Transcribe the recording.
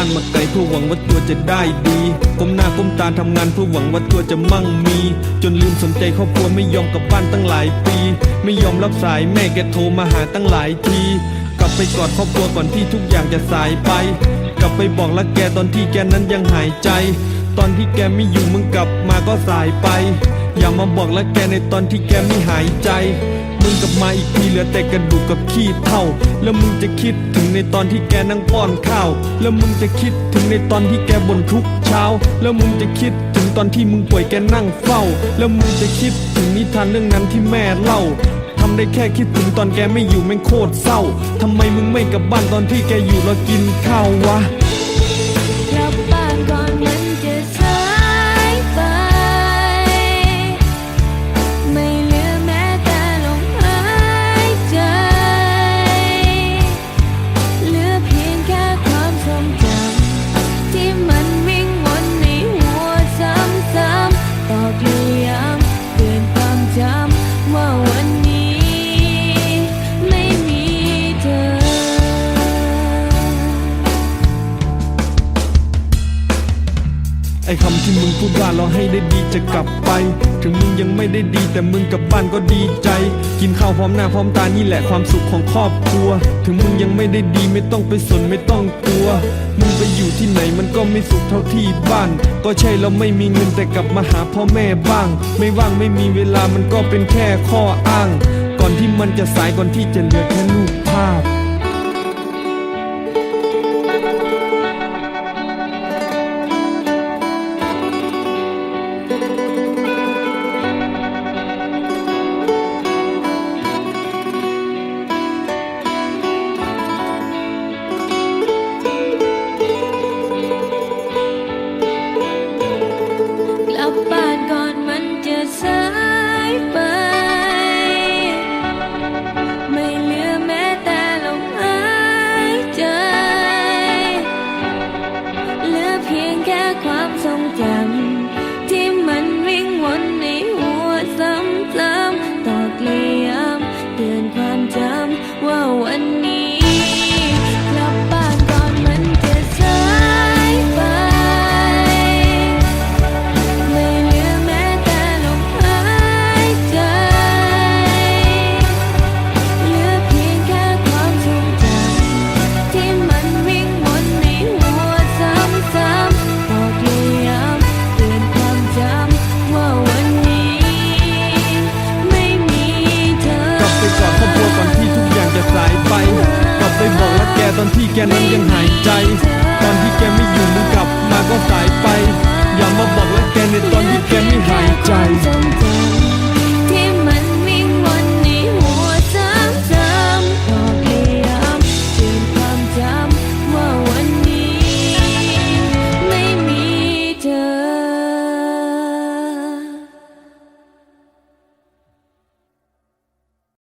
บ้านมาไกลเพื่อหวังว่าตัวจะได้ดี ก้มหน้าก้มตาทำงานเพื่อหวังว่าตัวจะมั่งมี จนลืมสนใจครอบครัวไม่ยอมกลับบ้านตั้งหลายปี ไม่ยอมรับสายแม่แกโทรมาหาตั้งหลายที กลับไปกอดครอบครัวก่อนที่ทุกอย่างจะสายไป กลับไปบอกรักแกตอนที่แกนั้นยังหายใจ ตอนที่แกไม่อยู่มึงกลับมาก็สายไป อย่ามาบอกรักแกในตอนที่แกไม่หายใจ มึงกลับมาอีกทีเหลือแต่กระดูกกับขี้เท่า แล้วมึงจะคิดถึงในตอนที่แกนั่งป้อนข้าว แล้วมึงจะคิดถึงในตอนที่แกบ่นทุกเช้า แล้วมึงจะคิดถึงตอนที่มึงป่วยแกนั่งเฝ้า แล้วมึงจะคิดถึงนิทานเรื่องนั้นที่แม่เล่าทำได้แค่คิดถึงตอนแกไม่อยู่แม่งโคตรเศร้าทำไมมึงไม่กลับบ้านตอนที่แกอยู่แล้วกินข้าววะ ไอ้คำที่มึงพูดว่าเราให้ได้ดีจะกลับไป ถึงมึงยังไม่ได้ดีแต่มึงกลับบ้านก็ดีใจ กินข้าวพร้อมหน้าพร้อมตานี่แหละความสุขของครอบครัว ถึงมึงยังไม่ได้ดีไม่ต้องไปสนไม่ต้องกลัว มึงไปอยู่ที่ไหนมันก็ไม่สุขเท่าที่บ้าน ก็ใช่เราไม่มีเงินแต่กลับมาหาพ่อแม่บ้าง ไม่ว่างไม่มีเวลามันก็เป็นแค่ข้ออ้าง ก่อนที่มันจะสายก่อนที่จะเหลือแค่รูปภาพ บ้านก่อนมันจะสายไป ไม่เหลือแม้แต่ลมหายใจ เหลือเพียงแค่ความทรงจำ กตอนที่แกนั้นยังหายใจ ตอนที่แกไม่อยู่มึงกลับมาก็สายไป อย่ามาบอกรักแกในตอนที่แกไม่หายใจ